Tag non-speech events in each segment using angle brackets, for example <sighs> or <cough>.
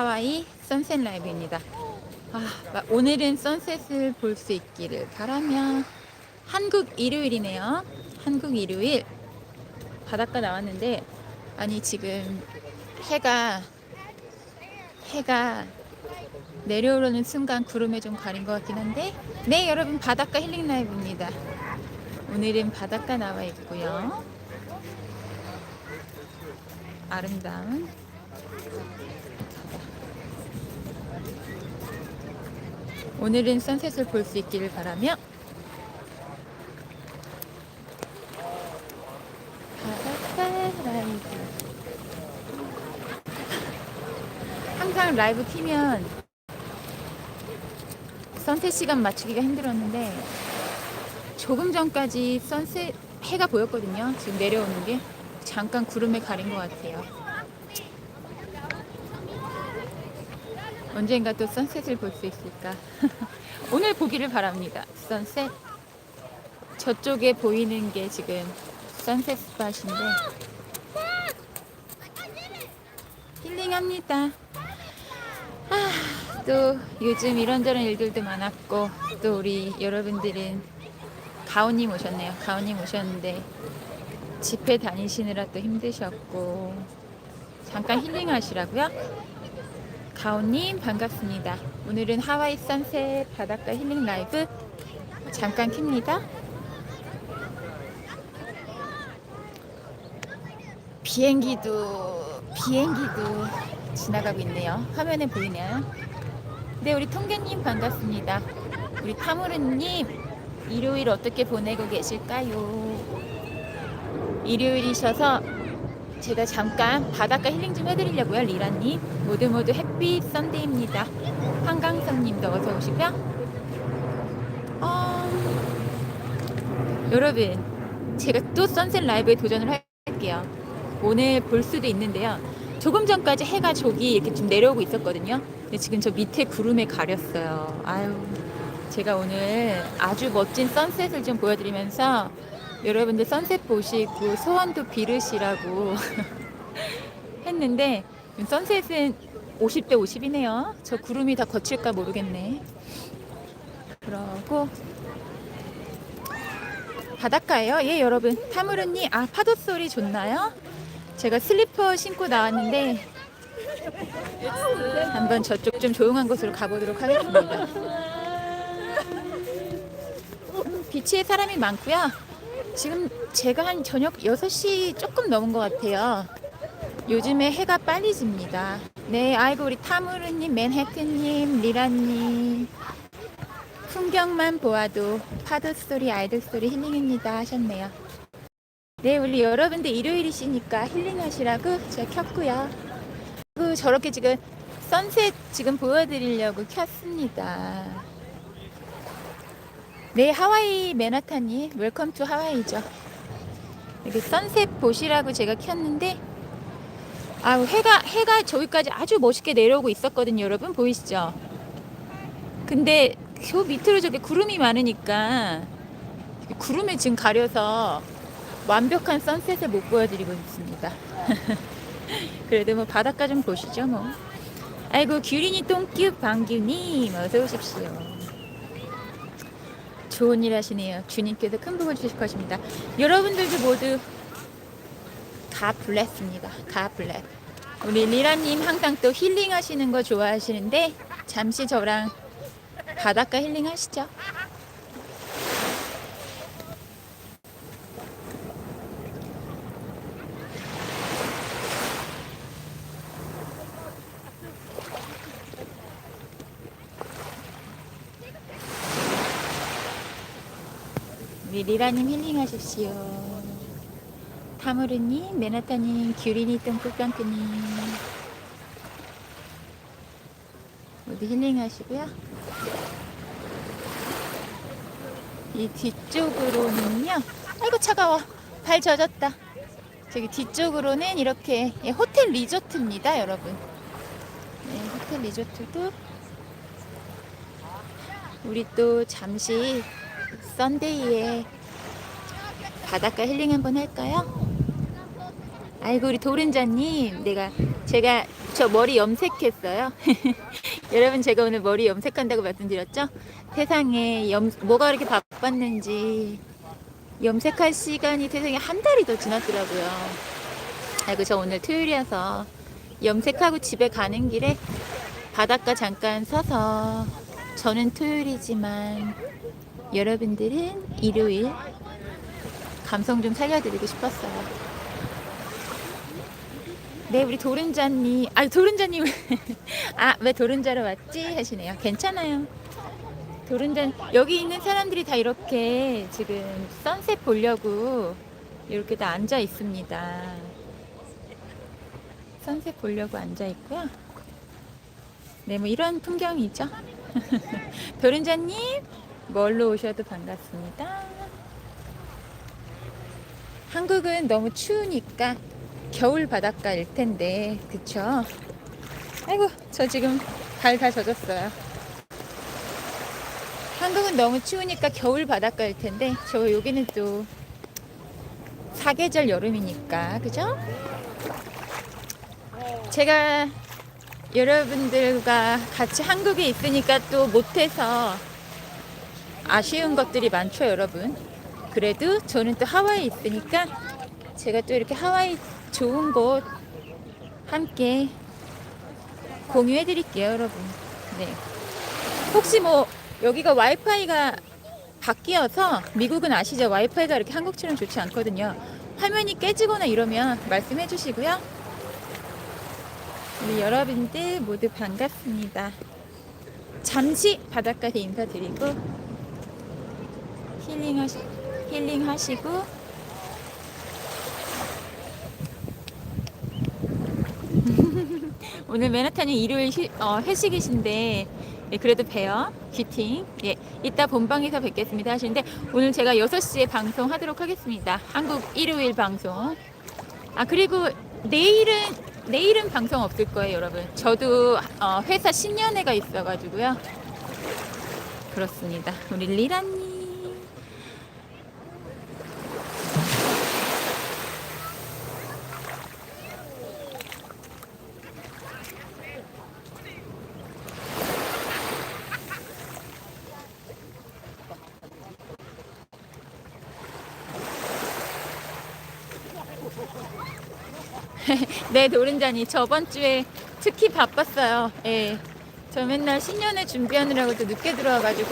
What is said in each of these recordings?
하와이 선셋 라이브입니다. 아, 마- 오늘은 선셋을 볼 수 있기를 바라며 한국 일요일이네요. 한국 일요일 바닷가 나왔는데 아니 지금 해가 해가 내려오려는 순간 구름에 좀 가린 것 같긴 한데 네 여러분 바닷가 힐링 라이브입니다. 오늘은 바닷가 나와 있고요. 아름다운 오늘은 선셋을 볼 수 있기를 바라며 항상 라이브 키면 선셋 시간 맞추기가 힘들었는데 조금 전까지 선셋 해가 보였거든요. 지금 내려오는 게 잠깐 구름에 가린 것 같아요 언젠가 또 선셋을 볼 수 있을까? <laughs> 오늘 보기를 바랍니다. 선셋. 저쪽에 보이는 게 지금 선셋 스팟인데. 힐링합니다. 아, 또 요즘 이런저런 일들도 많았고 또 우리 여러분들은 가온님 오셨네요. 가온님 오셨는데 집회 다니시느라 또 힘드셨고 잠깐 힐링하시라고요? 가온님 반갑습니다. 오늘은 하와이 선셋 바닷가 힐링 라이브 잠깐 킵니다. 비행기도 비행기도 지나가고 있네요. 화면에 보이나요? 네, 우리 통계님 반갑습니다. 우리 타무르님 일요일 어떻게 보내고 계실까요? 일요일이셔서 제가 잠깐 바닷가 힐링 좀 해드리려고요, 리라님. 모두 모두 햇빛 선데이입니다. 한강선님도 어서 오시고요. 어... 여러분, 제가 또 선셋 라이브에 도전을 할게요. 오늘 볼 수도 있는데요. 조금 전까지 해가 저기 이렇게 좀 내려오고 있었거든요. 근데 지금 저 밑에 구름에 가렸어요. 아유, 제가 오늘 아주 멋진 선셋을 좀 보여드리면서 여러분들 선셋 보시고 소원도 비르시라고 <laughs> 했는데 선셋은 50대 50이네요. 저 구름이 다 거칠까 모르겠네. 그러고 바닷가예요. 예, 여러분. 타무르님, 아 파도 소리 좋나요? 제가 슬리퍼 신고 나왔는데 한번 저쪽 좀 조용한 곳으로 가보도록 하겠습니다. <laughs> 비치에 사람이 많고요. 지금 제가 한 저녁 6시 조금 넘은 것 같아요. 요즘에 해가 빨리 집니다. 네, 아이고 우리 타무르님, 맨해튼님, 리라님. 풍경만 보아도 파도 소리, 아이들 소리 힐링입니다 하셨네요. 네, 우리 여러분들 일요일이시니까 힐링하시라고 제가 켰고요. 그리고 저렇게 지금 선셋 지금 보여드리려고 켰습니다. 네, 하와이 맨하탄이 웰컴 투 하와이죠. 이렇게 선셋 보시라고 제가 켰는데 아, 해가 해가 저기까지 아주 멋있게 내려오고 있었거든요, 여러분 보이시죠? 근데 저 밑으로 저기 구름이 많으니까 구름에 지금 가려서 완벽한 선셋을 못 보여드리고 있습니다. <laughs> 그래도 뭐 바닷가 좀 보시죠, 뭐. 아이고 규린이 똥큐 방규님 어서 오십시오. 좋은 일 하시네요. 주님께서 큰 복을 주실 것입니다. 여러분들도 모두 가 블레스입니다. 가 블레스. 우리 리라님 항상 또 힐링 하시는 거 좋아하시는데 잠시 저랑 바닷가 힐링 하시죠. 우리 리라님 힐링 하십시오. 타무르님, 메나타님, 규린이 똥꿀깡크님 모두 힐링 하시고요. 이 뒤쪽으로는요. 아이고 차가워. 발 젖었다. 저기 뒤쪽으로는 이렇게 예, 호텔 리조트입니다, 여러분. 네, 호텔 리조트도 우리 또 잠시 썬데이에 바닷가 힐링 한번 할까요? 아이고 우리 도른자님 내가 제가 저 머리 염색했어요. <laughs> 여러분 제가 오늘 머리 염색한다고 말씀드렸죠? 세상에 염 뭐가 그렇게 바빴는지. 염색할 시간이 세상에 한 달이 더 지났더라고요. 아이고 저 오늘 토요일이어서 염색하고 집에 가는 길에 바닷가 잠깐 서서 저는 토요일이지만 여러분들은 일요일 감성 좀 살려드리고 싶었어요. 네, 우리 도른자님, 아 도른자님, <laughs> 아 왜 도른자로 왔지 하시네요. 괜찮아요. 도른자 여기 있는 사람들이 다 이렇게 지금 선셋 보려고 이렇게 다 앉아 있습니다. 선셋 보려고 앉아 있고요. 네, 뭐 이런 풍경이죠. <laughs> 도른자님, 멀로 오셔도 반갑습니다. 한국은 너무 추우니까 겨울 바닷가일 텐데, 그쵸? 아이고, 저 지금 발 다 젖었어요. 한국은 너무 추우니까 겨울 바닷가일 텐데, 저 여기는 또 사계절 여름이니까, 그죠? 제가 여러분들과 같이 한국에 있으니까 또 못해서 아쉬운 것들이 많죠, 여러분. 그래도 저는 또 하와이에 있으니까 제가 또 이렇게 하와이 좋은 곳 함께 공유해 드릴게요, 여러분. 네. 혹시 뭐 여기가 와이파이가 바뀌어서 미국은 아시죠? 와이파이가 이렇게 한국처럼 좋지 않거든요. 화면이 깨지거나 이러면 말씀해 주시고요. 우리 여러분들 모두 반갑습니다. 잠시 바닷가에 인사드리고 힐링하시, 힐링하시고. <laughs> 오늘 맨하탄이 일요일 휴, 어, 회식이신데 예, 그래도 봬요. 귀팅. 예, 이따 본방에서 뵙겠습니다 하시는데 오늘 제가 6시에 방송하도록 하겠습니다. 한국 일요일 방송. 아 그리고 내일은 내일은 방송 없을 거예요 여러분. 저도 어, 회사 신년회가 있어가지고요. 그렇습니다. 우리 리라님 네, 노른자니 저번 주에 특히 바빴어요. 예. 저 맨날 신년회 준비하느라고 또 늦게 들어와가지고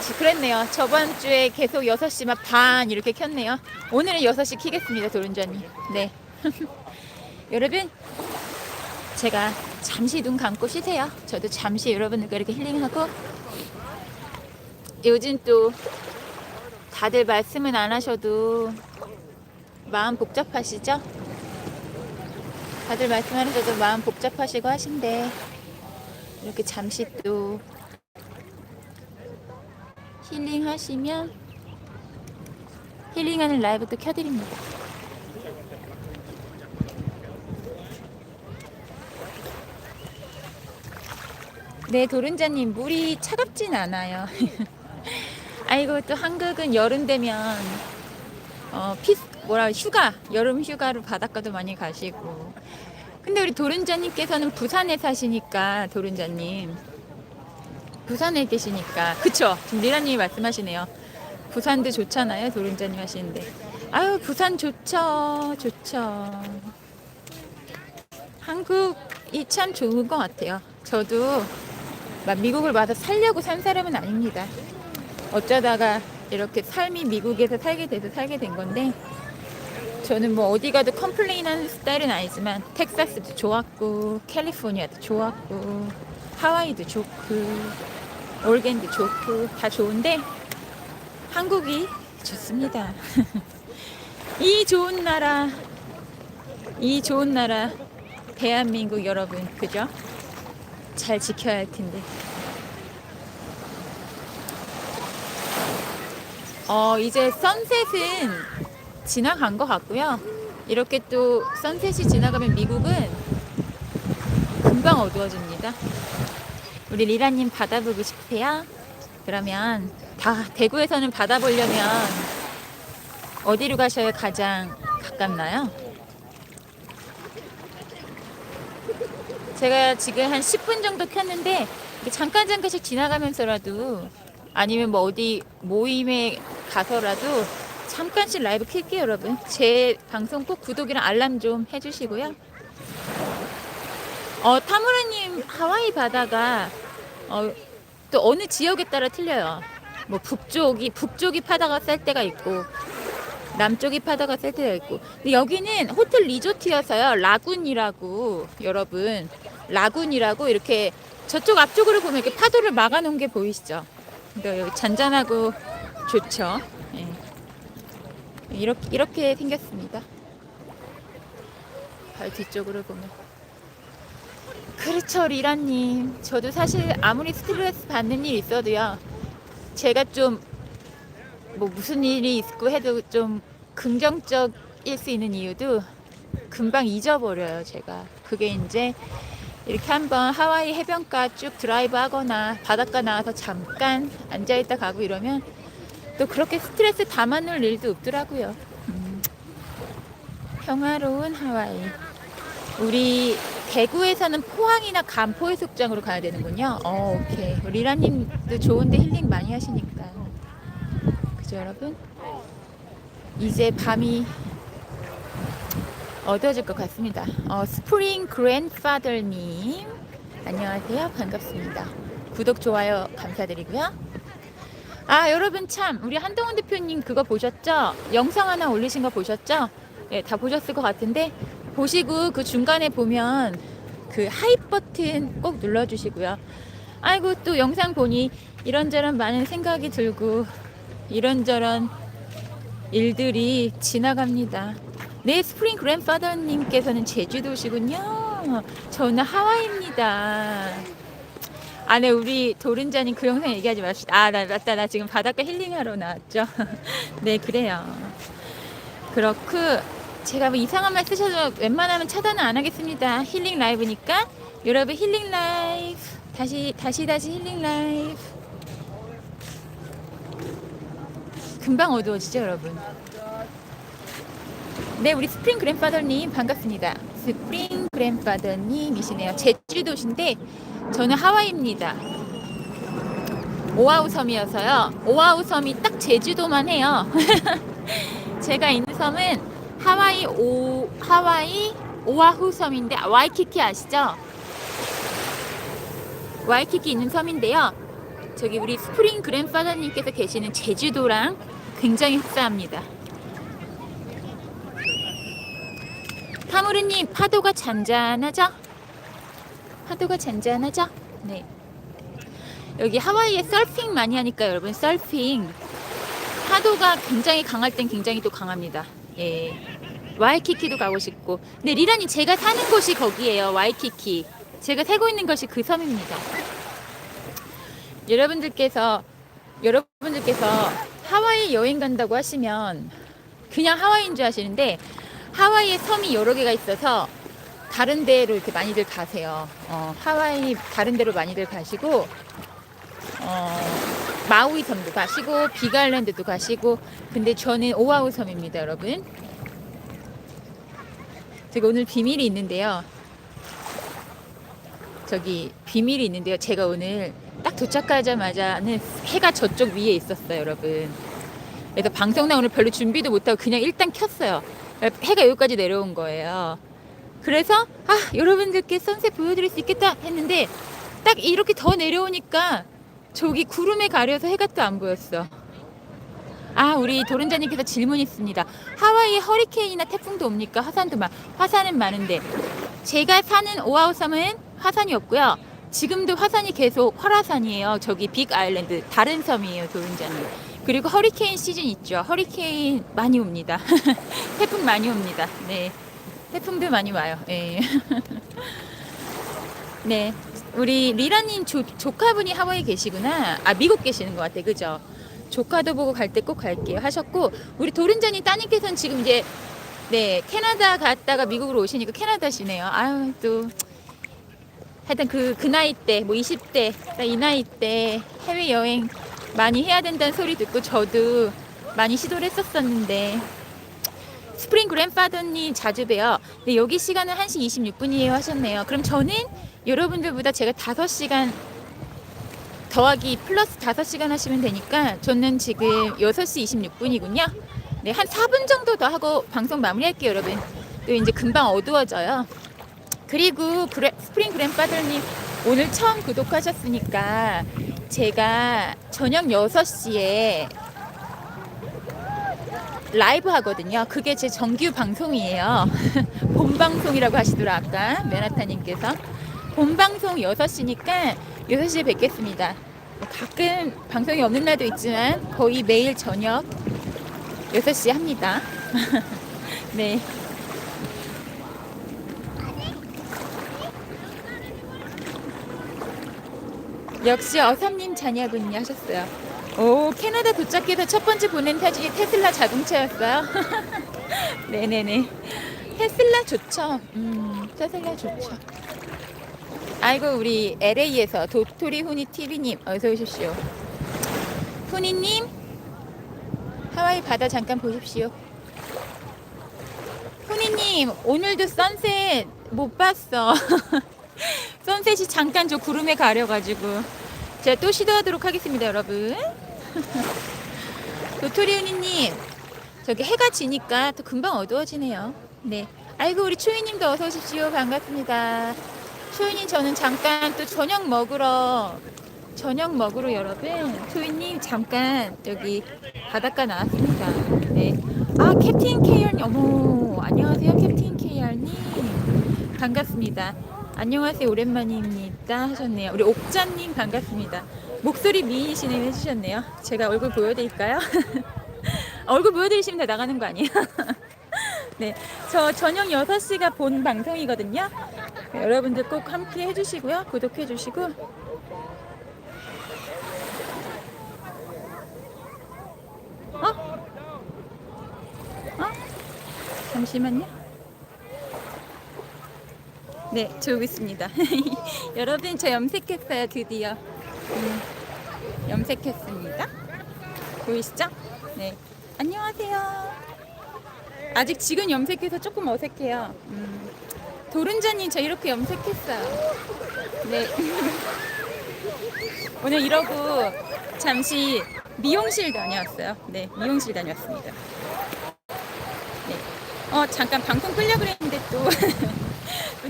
지- 그랬네요. 저번 주에 계속 6시 막 반 이렇게 켰네요. 오늘은 6시 키겠습니다, 도른자니. 네. <laughs> 여러분, 제가 잠시 눈 감고 쉬세요. 저도 잠시 여러분들과 이렇게 힐링하고 요즘 또 다들 말씀은 안 하셔도 마음 복잡하시죠? 다들 말씀하셔도 마음 복잡하시고 하신데 이렇게 잠시 또 힐링 하시면 힐링하는 라이브 또 켜드립니다. 네, 도른자님 물이 차갑진 않아요. <laughs> 아이고 또 한국은 여름 되면 어, 피 뭐라 휴가 여름 휴가로 바닷가도 많이 가시고. 근데 우리 도른자님께서는 부산에 사시니까 도른자님. 부산에 계시니까. 그쵸? 지금 리라님이 말씀하시네요. 부산도 좋잖아요 도른자님 하시는데. 아유 부산 좋죠 좋죠. 한국이 참 좋은 것 같아요. 저도 막 미국을 와서 살려고 산 사람은 아닙니다. 어쩌다가 이렇게 삶이 미국에서 살게 돼서 살게 된 건데 저는 뭐 어디 가도 컴플레인하는 스타일은 아니지만 텍사스도 좋았고 캘리포니아도 좋았고 하와이도 좋고 올겐도 좋고 다 좋은데 한국이 좋습니다. <laughs> 이 좋은 나라 이 좋은 나라 대한민국 여러분 그죠? 잘 지켜야 할 텐데. 어, 이제 선셋은 지나간 것 같고요. 이렇게 또 선셋이 지나가면 미국은 금방 어두워집니다. 우리 리라님 받아보고 싶으세요? 그러면 다 대구에서는 받아보려면 어디로 가셔야 가장 가깝나요? 제가 지금 한 10분 정도 켰는데 잠깐 잠깐씩 지나가면서라도 아니면 뭐 어디 모임에 가서라도 잠깐씩 라이브 킬게요 여러분. 제 방송 꼭 구독이랑 알람 좀 해주시고요. 어 타무라님 하와이 바다가 어, 또 어느 지역에 따라 틀려요. 뭐 북쪽이 북쪽이 파다가 쌀 때가 있고 남쪽이 파다가 쌀 때가 있고. 근데 여기는 호텔 리조트여서요. 라군이라고 여러분. 라군이라고 이렇게 저쪽 앞쪽으로 보면 이렇게 파도를 막아놓은 게 보이시죠? 그러니까 여기 잔잔하고 좋죠. 예. 이렇게 이렇게 생겼습니다. 발 뒤쪽으로 보면. 그렇죠 리라님. 저도 사실 아무리 스트레스 받는 일 있어도요 제가 좀 뭐 무슨 일이 있고 해도 좀 긍정적일 수 있는 이유도 금방 잊어버려요 제가. 그게 이제 이렇게 한번 하와이 해변가 쭉 드라이브 하거나 바닷가 나와서 잠깐 앉아있다 가고 이러면 또 그렇게 스트레스 담아놓을 일도 없더라고요 음, 평화로운 하와이 우리 대구에서는 포항이나 간포 해수욕장으로 가야 되는군요 어 오케이 리라님도 좋은데 힐링 많이 하시니까 그죠 여러분? 이제 밤이 어두워질 것 같습니다. 어, 스프링 그랜파더님 안녕하세요. 반갑습니다. 구독 좋아요 감사드리고요. 아 여러분 참 우리 한동훈 대표님 그거 보셨죠? 영상 하나 올리신 거 보셨죠? 예, 다 보셨을 것 같은데 보시고 그 중간에 보면 그 하입 버튼 꼭 눌러주시고요. 아이고 또 영상 보니 이런저런 많은 생각이 들고 이런저런 일들이 지나갑니다. 네, 스프링 그랜파더님께서는 제주도시군요. 저는 하와이입니다. 아, 네, 우리 도른자님 그 영상 얘기하지 맙시다. 아, 나, 맞다. 나 지금 바닷가 힐링하러 나왔죠. <laughs> 네, 그래요. 그렇고, 제가 뭐 이상한 말 쓰셔도 웬만하면 차단은 안 하겠습니다. 힐링 라이브니까. 여러분, 힐링 라이브. 다시, 다시, 다시 힐링 라이브. 금방 어두워지죠, 여러분. 네, 우리 스프링 그랜파더님 반갑습니다. 스프링 그랜파더님이시네요. 제주도신데 저는 하와이입니다. 오아우 섬이어서요. 오아우 섬이 딱 제주도만 해요. <laughs> 제가 있는 섬은 하와이 오 하와이 오아후 섬인데 아, 와이키키 아시죠? 와이키키 있는 섬인데요. 저기 우리 스프링 그랜파더님께서 계시는 제주도랑 굉장히 흡사합니다. 타무르님 파도가 잔잔하죠? 파도가 잔잔하죠? 네. 여기 하와이에 서핑 많이 하니까 여러분 서핑 파도가 굉장히 강할 땐 굉장히 또 강합니다. 예. 와이키키도 가고 싶고. 네, 리라님 제가 사는 곳이 거기에요. 와이키키. 제가 살고 있는 것이 그 섬입니다. 여러분들께서 여러분들께서 하와이 여행 간다고 하시면 그냥 하와이인 줄 아시는데 하와이에 섬이 여러 개가 있어서 다른 데로 이렇게 많이들 가세요. 어, 하와이 다른 데로 많이들 가시고 어, 마우이 섬도 가시고 비갈랜드도 가시고 근데 저는 오아우 섬입니다, 여러분. 제가 오늘 비밀이 있는데요. 저기 비밀이 있는데요. 제가 오늘 딱 도착하자마자는 해가 저쪽 위에 있었어요, 여러분. 그래서 방송 나 오늘 별로 준비도 못하고 그냥 일단 켰어요. 해가 여기까지 내려온 거예요. 그래서 아 여러분들께 선셋 보여드릴 수 있겠다 했는데 딱 이렇게 더 내려오니까 저기 구름에 가려서 해가 또 안 보였어. 아 우리 도른자님께서 질문 있습니다. 하와이에 허리케인이나 태풍도 옵니까? 화산도 막 화산은 많은데 제가 사는 오아우 섬은 화산이 없고요. 지금도 화산이 계속 활화산이에요. 저기 빅 아일랜드 다른 섬이에요, 도른자님. 그리고 허리케인 시즌 있죠. 허리케인 많이 옵니다. <laughs> 태풍 많이 옵니다. 네. 태풍도 많이 와요. 네. <laughs> 네. 우리 리라님 조, 조카분이 하와이 계시구나. 아, 미국 계시는 것 같아. 그죠? 조카도 보고 갈 때 꼭 갈게요. 하셨고, 우리 도른자님 따님께서는 지금 이제, 네, 캐나다 갔다가 미국으로 오시니까 캐나다시네요. 아유, 또. 하여튼 그, 그 나이 때, 뭐 20대, 이 나이 때 해외여행 많이 해야 된다는 소리 듣고 저도 많이 시도를 했었었는데 스프링 그랜파더님 자주 봬요. 근데 여기 시간은 1시 26분이에요 하셨네요. 그럼 저는 여러분들보다 제가 5시간 더하기 플러스 5시간 하시면 되니까 저는 지금 6시 26분이군요. 네, 한 4분 정도 더 하고 방송 마무리할게요, 여러분. 또 이제 금방 어두워져요. 그리고 그래, 스프링 그랜파더님 오늘 처음 구독하셨으니까 제가 저녁 6시에 라이브 하거든요. 그게 제 정규 방송이에요. <laughs> 본방송이라고 하시더라 아까 메나타님께서 본방송 6시니까 6시에 뵙겠습니다. 가끔 방송이 없는 날도 있지만 거의 매일 저녁 6시 합니다. <laughs> 네. 역시 어삼님 자녀군요 하셨어요. 오 캐나다 도착해서 첫 번째 보낸 타지 테슬라 자동차였어요. <laughs> 네네네. 테슬라 좋죠. 음 테슬라 좋죠. 아이고 우리 LA에서 도토리 후니 TV님 어서 오십시오. 후니님 하와이 바다 잠깐 보십시오. 후니님 오늘도 선셋 못 봤어. <laughs> 선셋이 잠깐 저 구름에 가려가지고 제가 또 시도하도록 하겠습니다 여러분. <laughs> 도토리우니님 저기 해가 지니까 또 금방 어두워지네요. 네. 아이고 우리 초이님도 어서 오십시오. 반갑습니다. 초이님 저는 잠깐 또 저녁 먹으러 저녁 먹으러 여러분. 초이님 잠깐 여기 바닷가 나왔습니다. 네아 캡틴 KR님 어머 안녕하세요 캡틴 KR님. 반갑습니다 안녕하세요. 오랜만입니다. 하셨네요. 우리 옥자님 반갑습니다. 목소리 미인이시네 해주셨네요. 제가 얼굴 보여드릴까요? <laughs> 얼굴 보여드리시면 다 나가는 거 아니에요? <laughs> 네 저 저녁 6시가 본 방송이거든요. 네, 여러분들 꼭 함께 해주시고요. 구독해 주시고. 어? 어? 잠시만요 네, 저기 있습니다. <laughs> 여러분, 저 염색했어요, 드디어. 음, 염색했습니다. 보이시죠? 네. 안녕하세요. 아직 지금 염색해서 조금 어색해요. 음, 도른자님, 저 이렇게 염색했어요. 네. <laughs> 오늘 이러고 잠시 미용실 다녀왔어요. 네, 미용실 다녀왔습니다. 네. 어, 잠깐 방송 끌려 그랬는데 또. <laughs>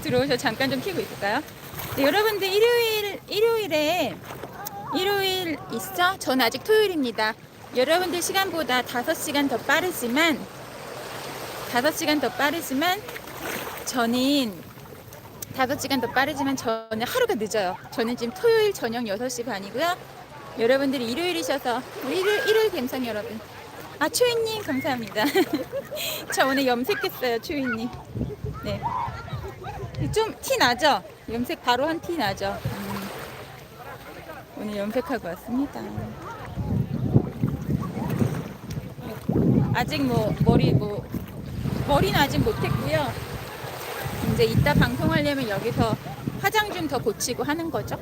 들어오셔 잠깐 좀 키고 있을까요? 네, 여러분들 일요일 일요일에 일요일 있어? 전 아직 토요일입니다. 여러분들 시간보다 5시간 더 빠르지만 5시간 더 빠르지만 저는 5시간 더 빠르지만 저는 하루가 늦어요. 저는 지금 토요일 저녁 6시 반이고요. 여러분들이 일요일이셔서 우리 일요일, 일요일 감상 여러분. 아, 초이님 감사합니다. <laughs> 저 오늘 염색했어요, 초이님. 네. 좀 티 나죠? 염색 바로 한 티 나죠? 음. 오늘 염색하고 왔습니다. 아직 뭐 머리 뭐 머리는 아직 못했고요. 이제 이따 방송하려면 여기서 화장 좀 더 고치고 하는 거죠.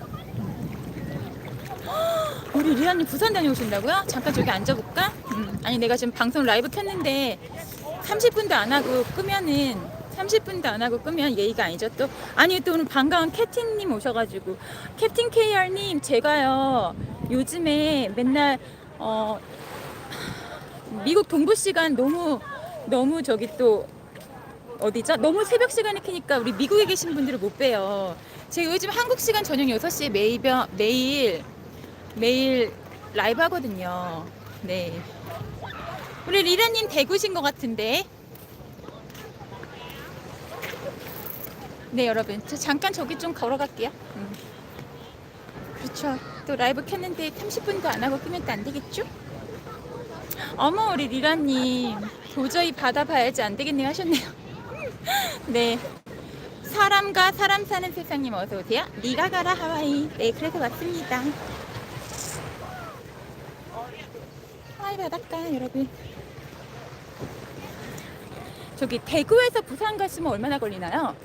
우리 리아님 부산 다녀오신다고요? 잠깐 저기 앉아볼까? 음. 아니 내가 지금 방송 라이브 켰는데 30분도 안 하고 끄면은 30분도 안 하고 끄면 예의가 아니죠 또 아니 또 오늘 반가운 캡틴님 오셔가지고 캡틴 KR님 제가요 요즘에 맨날 어 미국 동부 시간 너무 너무 저기 또 어디죠? 너무 새벽 시간에 키니까 우리 미국에 계신 분들을 못 봬요. 제가 요즘 한국 시간 저녁 6시에 매일 매일 매일 라이브 하거든요. 네. 우리 리라님 대구신 것 같은데. 네, 여러분. 저 잠깐 저기 좀 걸어갈게요. 음. 그렇죠. 또 라이브 켰는데 30분도 안 하고 끄면 또 안 되겠죠? 어머, 우리 리라님. 도저히 받아봐야지 안 되겠네요 하셨네요. <laughs> 네. 사람과 사람 사는 세상님 어서 오세요. 네가 가라 하와이. 네, 그래서 왔습니다. 하와이 바닷가 여러분. 저기 대구에서 부산 가시면 얼마나 걸리나요?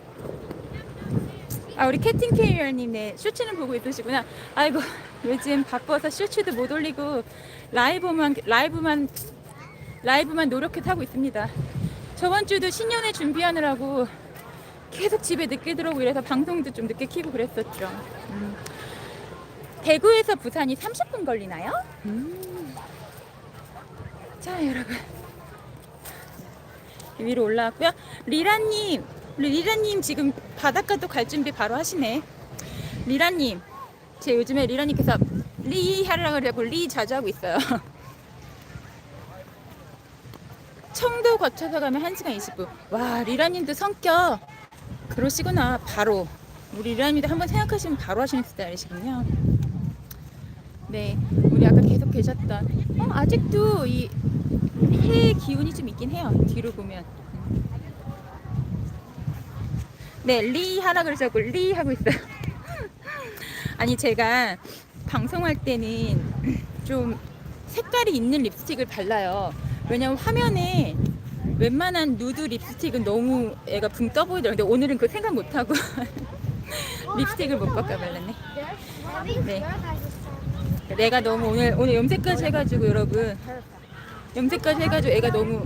아 우리 캐팅 케이얼님 네 쇼츠는 보고 있으시구나. 아이고 요즘 바빠서 쇼츠도 못 올리고 라이브만 라이브만 라이브만 노력해서 하고 있습니다. 저번 주도 신년회 준비하느라고 계속 집에 늦게 들어오고 이래서 방송도 좀 늦게 키고 그랬었죠. 음. 대구에서 부산이 30분 걸리나요? 음. 자, 여러분. 위로 올라왔고요. 리라님, 우리 리라님 지금 바닷가도 갈 준비 바로 하시네. 리라님, 제 요즘에 리라님께서 리 하려고 리 자주 하고 있어요. <laughs> 청도 거쳐서 가면 1시간 20분. 와, 리라님도 성격 그러시구나. 바로. 우리 리라님도 한번 생각하시면 바로 하시는 스타일이시군요. 네, 우리 아까 계속 계셨던. 어, 아직도 이 해 기운이 좀 있긴 해요. 뒤로 보면. 네, 리 하라 그러자고 리 하고 있어요. <laughs> 아니 제가 방송할 때는 좀 색깔이 있는 립스틱을 발라요. 왜냐면 화면에 웬만한 누드 립스틱은 너무 애가 붕 떠 보이더라고요. 근데 오늘은 그 생각 못 하고 <laughs> 립스틱을 못 바꿔 발랐네. 네. 내가 너무 오늘 오늘 염색까지 해가지고 여러분 염색까지 해가지고 애가 너무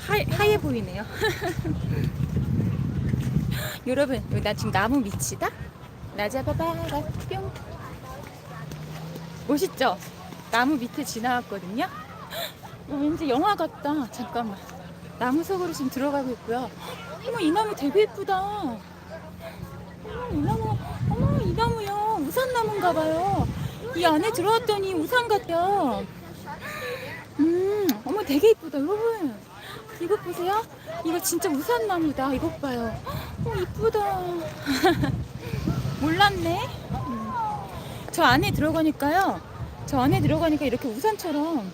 하, 하얘 보이네요. <laughs> 여러분, 나 지금 나무 밑이다? 나 잡아봐라, 뿅. 멋있죠? 나무 밑에 지나왔거든요? <gasps> 어, 왠지 영화 같다. 잠깐만. 나무 속으로 지금 들어가고 있고요. 어머, 이 나무 되게 예쁘다. 어머, 이 나무, 어머, 이 나무요. 우산나무인가 봐요. 이 안에 들어왔더니 우산 같아요. <gasps> 음, 어머, 되게 예쁘다, 여러분. 이것 보세요. 이거 진짜 우산나무다. 이것 봐요. 어, 이쁘다. <laughs> 몰랐네. 음. 저 안에 들어가니까요. 저 안에 들어가니까 이렇게 우산처럼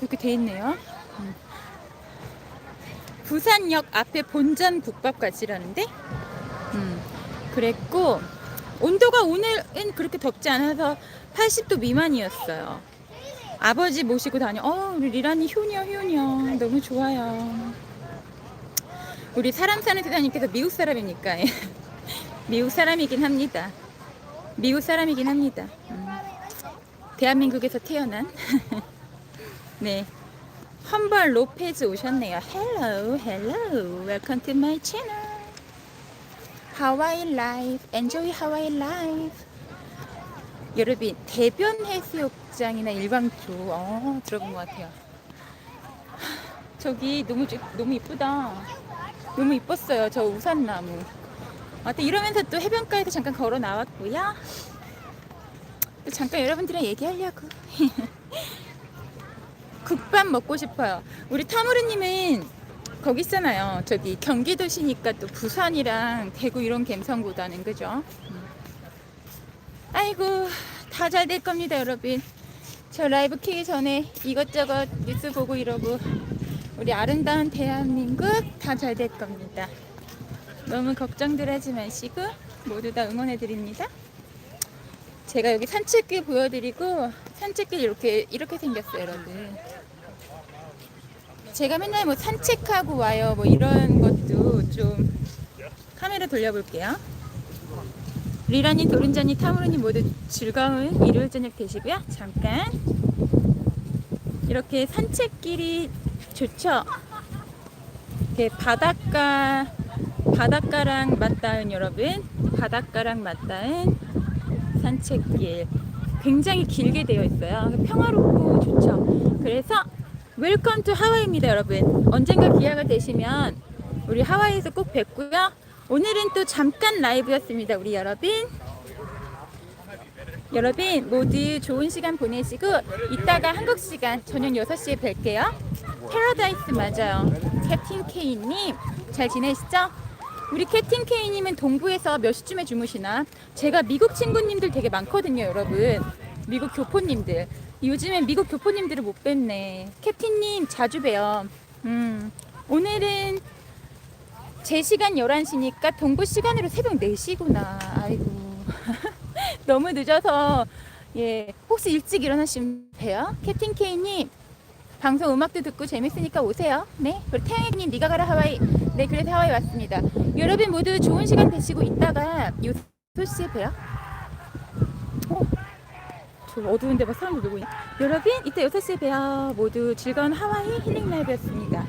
이렇게 돼 있네요. 음. 부산역 앞에 본전 국밥까지라는데. 음. 그랬고 온도가 오늘은 그렇게 덥지 않아서 80도 미만이었어요. 아버지 모시고 다녀. 어, 우리 리란이 효녀 효녀 너무 좋아요. 우리 사람 사는 세상님께서 미국 사람이니까 예. <laughs> 미국 사람이긴 합니다. 미국 사람이긴 합니다. 음. 대한민국에서 태어난 <laughs> 네 험벌 로페즈 오셨네요. Hello, hello, welcome to my channel. Hawaii life, enjoy Hawaii life. 여러분 대변 해수욕장이나 일광조 어, 들어본 것 같아요. 하, <sighs> 저기 너무 주- 너무 이쁘다. 너무 이뻤어요. 저 우산나무. 아, 또 이러면서 또 해변가에도 잠깐 걸어 나왔고요. 또 잠깐 여러분들이랑 얘기하려고. <laughs> 국밥 먹고 싶어요. 우리 타무르님은 거기 있잖아요. 저기 경기도시니까 또 부산이랑 대구 이런 갬성보다는 그죠? 아이고 다 잘 될 겁니다 여러분 저 라이브 키기 전에 이것저것 뉴스 보고 이러고 우리 아름다운 대한민국 다 잘 될 겁니다. 너무 걱정들 하지 마시고 모두 다 응원해 드립니다. 제가 여기 산책길 보여드리고 산책길 이렇게 이렇게 생겼어요 여러분. 제가 맨날 뭐 산책하고 와요 뭐 이런 것도 좀 카메라 돌려볼게요. 리라님, 도른자님, 타무르님 모두 즐거운 일요일 저녁 되시고요. 잠깐. 이렇게 산책길이 좋죠. 이렇게 바닷가 바닷가랑 맞닿은 여러분, 바닷가랑 맞닿은 산책길 굉장히 길게 되어 있어요. 평화롭고 좋죠. 그래서 웰컴 투 하와이입니다, 여러분. 언젠가 기회가 되시면 우리 하와이에서 꼭 뵙고요. 오늘은 또 잠깐 라이브였습니다, 우리 여러분. 여러분 모두 좋은 시간 보내시고 이따가 한국 시간 저녁 6시에 뵐게요. 패러다이스 맞아요. 캡틴 K님 잘 지내시죠? 우리 캡틴 K님은 동부에서 몇 시쯤에 주무시나? 제가 미국 친구님들 되게 많거든요, 여러분. 미국 교포님들. 요즘엔 미국 교포님들을 못 뵙네. 캡틴님 자주 봬요. 음, 오늘은 제 시간 11시니까 동부 시간으로 새벽 4시구나. 아이고. <laughs> 너무 늦어서 예 혹시 일찍 일어나시면 돼요 캡틴 K님 방송 음악도 듣고 재밌으니까 오세요. 네. 그리고 태양님 네가 가라 하와이. 네, 그래서 하와이 왔습니다. 여러분 모두 좋은 시간 되시고 이따가 6시에 봬요. 어, 저 어두운데 막 사람들 누구 있냐? 여러분 이따 6시에 봬요. 모두 즐거운 하와이 힐링 라이브였습니다.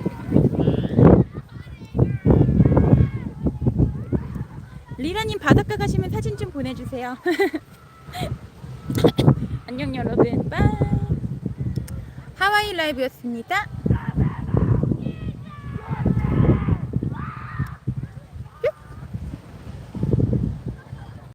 리라님 바닷가 가시면 사진 좀 보내주세요. <laughs> 안녕 여러분. 빠이. 하와이 라이브였습니다.